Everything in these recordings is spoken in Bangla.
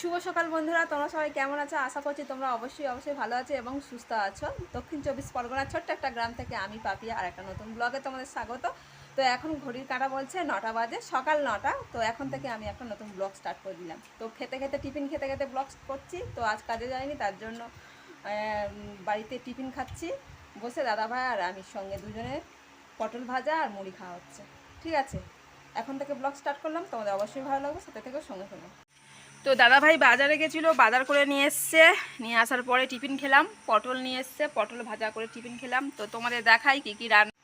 শুভ সকাল বন্ধুরা, তোমরা সবাই কেমন আছো? আশা করছি তোমরা অবশ্যই অবশ্যই ভালো আছো এবং সুস্থ আছো। দক্ষিণ চব্বিশ পরগনার ছোট্ট একটা গ্রাম থেকে আমি পাপিয়া আর একটা নতুন ব্লগে তোমাদের স্বাগত। তো এখন ঘড়ির কাঁটা বলছে নটা বাজে, সকাল নটা। তো এখন থেকে আমি একটা নতুন ব্লগ স্টার্ট করে দিলাম। তো খেতে খেতে টিফিন খেতে খেতে ব্লগ করছি। তো আজ কাজে যাইনি, তার জন্য বাড়িতে টিফিন খাচ্ছি। বসে দাদাভাই আর আমি সঙ্গে দুজনে পটল ভাজা আর মুড়ি খাওয়া হচ্ছে। ঠিক আছে? এখন থেকে ব্লগ স্টার্ট করলাম। তোমাদের অবশ্যই ভালো লাগবে, সাথে থেকে সঙ্গে সঙ্গে তো দাদাভাই বাজারে গেছিল, বাজার করে নিয়ে এসছে। নিয়ে আসার পরে টিফিন খেলাম, পটল নিয়ে এসছে, পটল ভাজা করে টিফিন খেলাম। তো তোমাদের দেখাই কী কী রান্না।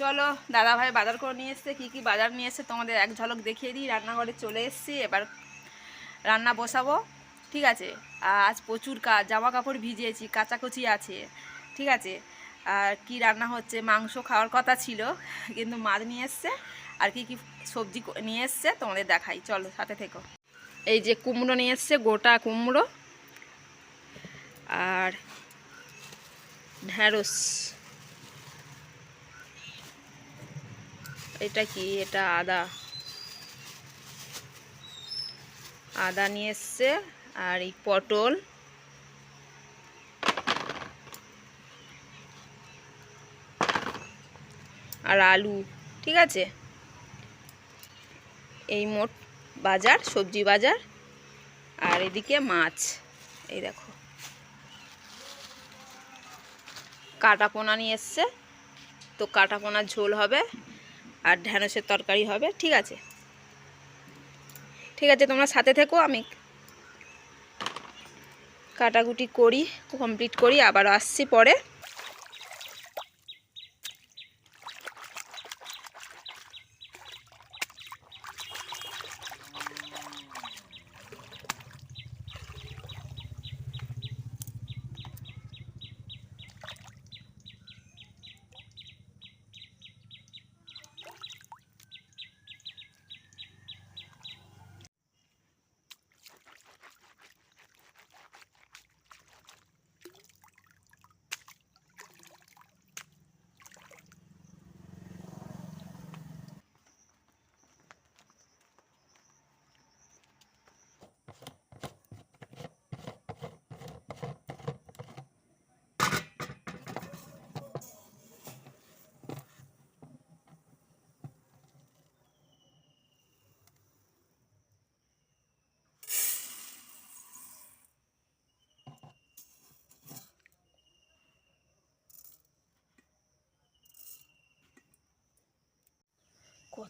চলো, দাদাভাই বাজার করে নিয়ে এসছে, কী কী বাজার নিয়ে এসছে, তোমাদের এক ঝলক দেখিয়ে দিই। রান্নাঘরে চলে এসেছি, এবার রান্না বসাবো, ঠিক আছে? আজ প্রচুর কাজ জামা কাপড় ভিজিয়েছি, কাচাকুচি আছে, ঠিক আছে? আর কি রান্না হচ্ছে, মাংস খাওয়ার কথা ছিল, কিন্তু মাছ নিয়ে এসছে। আর কি কি সবজি নিয়ে এসছে, তোমাদের দেখাই। চলো, সাথে থেকো। এই যে কুমড়ো নিয়ে এসছে, গোটা কুমড়ো আর ঢ্যাঁড়স। এটা কি? এটা আদা। আদা নিয়ে এসছে আর এই পটল। আর আলু, ঠিক আছে? এই মোট বাজার, সবজি বাজার আর এদিকে মাছ। এই দেখো। কাটা পোনা নিয়ে এসছে। তো কাটা পোনার ঝোল হবে আর ঢ্যাঁড়সের তরকারি হবে, ঠিক আছে? ঠিক আছে, তোমরা সাথে থেকো, আমি কাটাকুটি করি, কমপ্লিট করি, আবার আসছি পরে।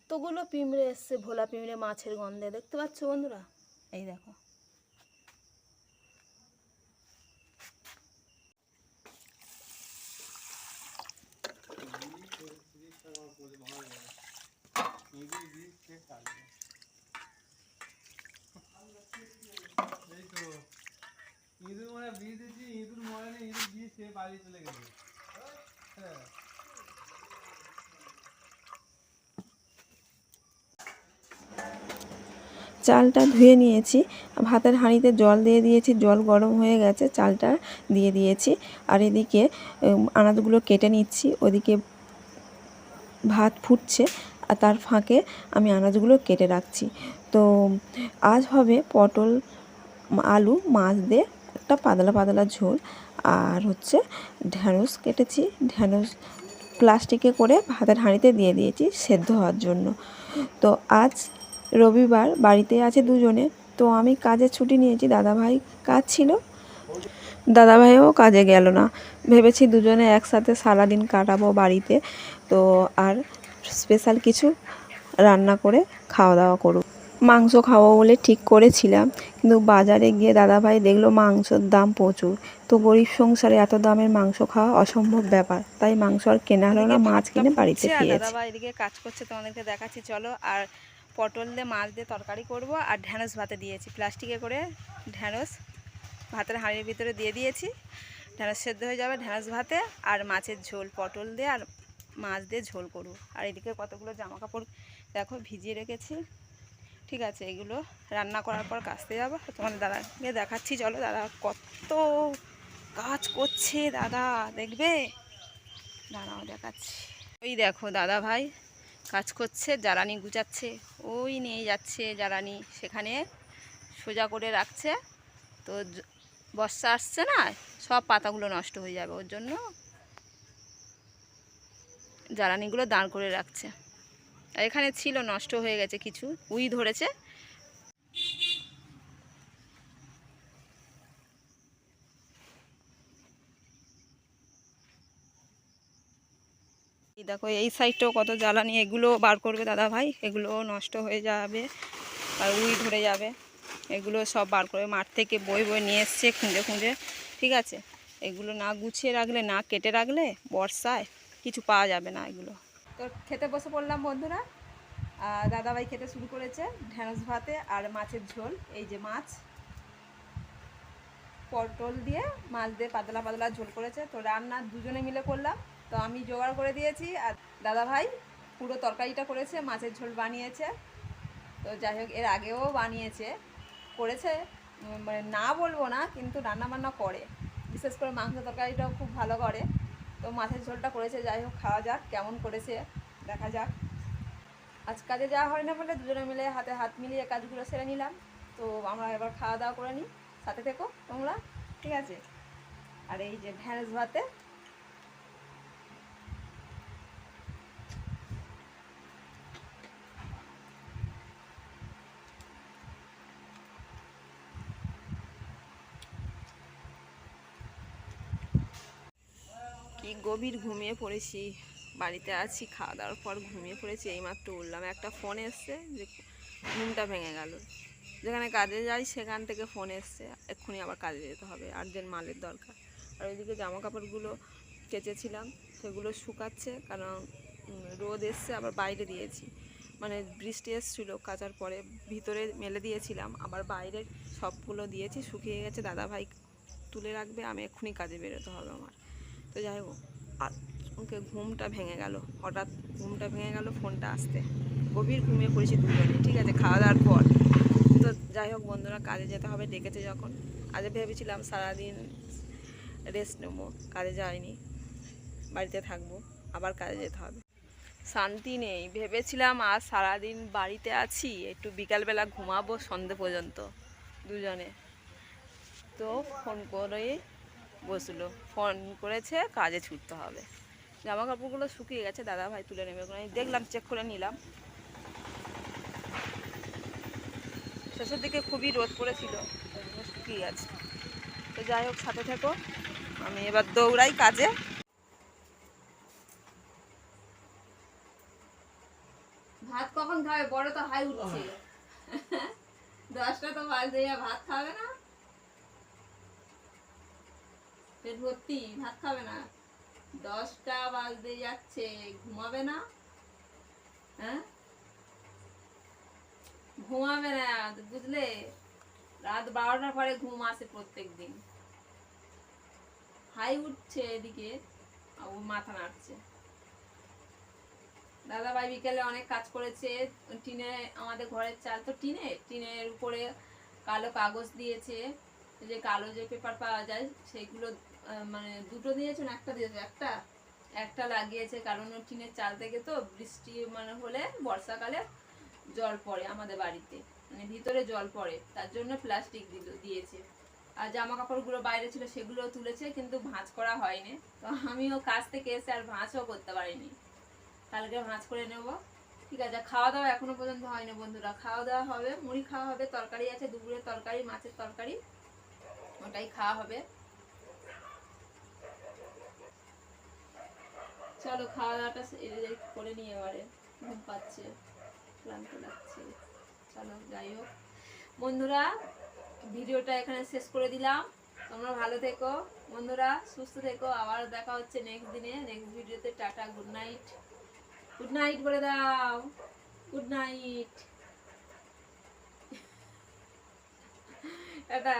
কতগুলো পিঁমড়ে এসছে, ভোলা পিঁমড়ে মাছের গন্ধে। দেখতে পাচ্ছ বন্ধুরা? এই দেখো। ইঁদুর মরে বিষ দিচ্ছি, ইঁদুর মরে না ইঁদুর বিষ খেয়ে পালিয়ে চলে গেছে। হ্যাঁ। চালটা ধুয়ে নিয়েছি। ভাতের হাঁড়িতে জল দিয়ে দিয়েছি, জল গরম হয়ে গেছে, চালটা দিয়ে দিয়েছি। আর এদিকে আনাজগুলো কেটে নিচ্ছি, ওদিকে ভাত ফুটছে, আর তার ফাঁকে আমি আনাজগুলো কেটে রাখছি। তো আজ হবে পটল, আলু, মাছ দিয়ে একটা পাতলা পাতলা ঝোল। আর হচ্ছে ঢ্যাঁড়স কেটেছি, ঢ্যাঁড়স প্লাস্টিকে করে ভাতের হাঁড়িতে দিয়ে দিয়েছি সেদ্ধ হওয়ার জন্য। তো আজ রবিবার বাড়িতে আছে দুজনে তো আমি কাজে ছুটি নিয়েছি দাদাভাই কাজ ছিল। দাদাভাইও কাজে গেল না। ভেবেছি দুজনে একসাথে সারাদিন কাটাবো বাড়িতে তো আর স্পেশাল কিছু রান্না করে খাওয়া দাওয়া করব মাংস খাব বলে ঠিক করেছিলাম কিন্তু বাজারে গিয়ে দাদাভাই দেখল মাংসর দাম প্রচুর। তো গরিব সংসারে এত দামের মাংস খাওয়া অসম্ভব ব্যাপার তাই মাংস আর কেনা হলো না মাছ কিনে বাড়িতে খেয়েছি। দাদাভাই এদিকে কাজ করছে তোমাদেরকে দেখাচ্ছি চলো। আর পটল দিয়ে, মাছ দিয়ে তরকারি করব আর ঢ্যাঁড়স ভাতে দিয়েছি। প্লাস্টিকে করে ঢ্যাঁড়স ভাতের হাঁড়ির ভিতরে দিয়ে দিয়েছি। ঢ্যাঁড়স সেদ্ধ হয়ে যাবে ঢ্যাঁড়স ভাতে আর মাছের ঝোল, পটল দিয়ে আর মাছ দিয়ে ঝোল করব। আর এদিকে কতগুলো জামা কাপড় দেখো ভিজিয়ে রেখেছি। ঠিক আছে, এগুলো রান্না করার পর কাচতে যাব। তোমাদের দাদাকে দেখাচ্ছি, চলো দাদা কত কাজ করছে, দাদা দেখবে? দাঁড়াও দেখাচ্ছি। ওই দেখো দাদা ভাই কাজ করছে, জ্বালানি গুজাচ্ছে ওই নিয়ে যাচ্ছে জ্বালানি সেখানে সোজা করে রাখছে। তো বর্ষা আসছে না, সব পাতাগুলো নষ্ট হয়ে যাবে ওর জন্য। জ্বালানিগুলো দাঁড় করে রাখছে। এখানে ছিল নষ্ট হয়ে গেছে কিছু, উই ধরেছে। দেখো, এই সাইডটাও কত জ্বালানি, এগুলো বার করবে দাদা ভাই, এগুলো নষ্ট হয়ে যাবে আর উই ধরে যাবে। এগুলো সব বার করে মাঠ থেকে বই বই নিয়ে এসছে খুঁজে খুঁজে, ঠিক আছে? এগুলো না গুছিয়ে রাখলে, না কেটে রাখলে বর্ষায় কিছু পাওয়া যাবে না এগুলো। তো খেতে বসে পড়লাম বন্ধুরা। আর দাদাভাই খেতে শুরু করেছে ঢ্যাঁড়স ভাতে আর মাছের ঝোল। এই যে মাছ, পটল দিয়ে, মাছ দিয়ে পাতলা পাতলা ঝোল করেছে। তো রান্না দুজনে মিলে করলাম। তো আমি জোগাড় করে দিয়েছি আর দাদা ভাই পুরো তরকারিটা করেছে, মাছের ঝোল বানিয়েছে। তো যাই হোক, এর আগেও বানিয়েছে, করেছে। মানে না বলব না, কিন্তু রান্না বান্না করে। বিশেষ করে মাংস তরকারিটাও খুব ভালো করে। তো মাছের ঝোলটা করেছে, যাই হোক, খাওয়া যাক, কেমন করেছে, দেখা যাক। আজ কাজে যাওয়া হয় না বলে দুজনে মিলে হাতে হাত মিলিয়ে কাজগুলো সেরে নিলাম। তো আমরা এবার খাওয়া দাওয়া করে নিই। সাথে থেকো তোমরা, ঠিক আছে? আর এই যে ঢ্যাঁড়স ভাতে কি গভীর ঘুমিয়ে পড়েছি, বাড়িতে আছি, খাওয়া দাওয়ার পর ঘুমিয়ে পড়েছি, এইমাত্র উঠলাম। একটা ফোন এসছে যে ঘুমটা ভেঙে গেল। যেখানে কাজে যাই সেখান থেকে ফোন এসছে, এক্ষুনি আবার কাজে যেতে হবে আর্জেন্ট মালের দরকার। আর ওইদিকে জামা কাপড়গুলো কেচেছিলাম, সেগুলো শুকাচ্ছে, কারণ রোদ এসছে, আবার বাইরে দিয়েছি। মানে বৃষ্টি এসেছিল, কাচার পরে ভিতরে মেলে দিয়েছিলাম, আবার বাইরের সবগুলো দিয়েছি, শুকিয়ে গেছে। দাদা ভাই তুলে রাখবে, আমি এক্ষুনি কাজে বেরোতে হবে আমার। তো যাই হোক ওকে ঘুমটা ভেঙে গেল। হঠাৎ ঘুমটা ভেঙে গেল ফোনটা আসতে। গভীর ঘুমিয়ে পড়েছি দুজনে ঠিক আছে খাওয়া দাওয়ার পর। তো যাই হোক বন্ধুরা, কাজে যেতে হবে, ডেকেছে যখন। আজ ভেবেছিলাম সারাদিন রেস্ট নেব, কাজে যাইনি, বাড়িতে থাকব, আবার কাজে যেতে হবে। শান্তি নেই, ভেবেছিলাম আজ সারাদিন বাড়িতে আছি, একটু বিকালবেলা ঘুমাবো সন্ধে পর্যন্ত দুজনে। তো ফোন করে বসল। ফোন করেছে কাজে ছুটতে হবে। জামা কাপড়গুলো শুকিয়ে গেছে দাদা ভাই তুলে নেবে আমি দেখলাম চেক করে নিলাম। শেষের দিকে খুবই রোদ পড়েছিল শুকিয়ে গেছে তো যাই হোক সাথে থেকো। আমি এবার দৌড়াই কাজে। ভাত কখন খাবে? বড় তো হাই উঠছে। দশটা তো বাজে ভাত খাবে না? পেট ভর্তি ভাত খাবে না। দশটা বাজতে যাচ্ছে, ঘুমাবে না? হ্যাঁ? ঘুমাবে না, বুঝলে? রাত বারোটার পরে ঘুম আসে প্রত্যেক দিন হাই উঠছে এদিকে ও মাথা নাড়ছে। দাদা ভাই বিকেলে অনেক কাজ করেছে, টিনে আমাদের ঘরের চাল তো টিনে, টিনের উপরে কালো কাগজ দিয়েছে যে কালো যে পেপার পাওয়া যায়, সেগুলো মানে দুটো দিয়েছে না একটা দিয়েছে একটা? একটা লাগিয়েছে, কারণ টিনের চাল থেকে তো বৃষ্টি মানে হলে বর্ষাকালে জল পড়ে আমাদের বাড়িতে মানে ভিতরে জল পড়ে, তার জন্য প্লাস্টিক দিল, দিয়েছে। আর জামা কাপড়গুলো বাইরে ছিল সেগুলো তুলেছে, কিন্তু ভাঁজ করা হয়নি। তো আমিও কাজ থেকে এসে আর ভাঁজও করতে পারিনি। কালকে ভাঁজ করে নেব। ঠিক আছে খাওয়া দাওয়া এখনও পর্যন্ত হয়নি বন্ধুরা। খাওয়া দাওয়া হবে, মুড়ি খাওয়া হবে, তরকারি আছে, দুপুরের তরকারি, মাছের তরকারি, ওটাই খাওয়া হবে। চলো খাওয়া দাওয়াটা করে নিয়ে এবারে। ঘুম পাচ্ছে, ক্লান্ত লাগছে। চলো, যাই হোক। বন্ধুরা, ভিডিওটা এখানে শেষ করে দিলাম। তোমরা ভালো থেকো। বন্ধুরা, সুস্থ থেকো। আবার দেখা হচ্ছে নেক্সট দিনে। নেক্সট ভিডিওতে tata good night good night বলে দাও। Good night tata.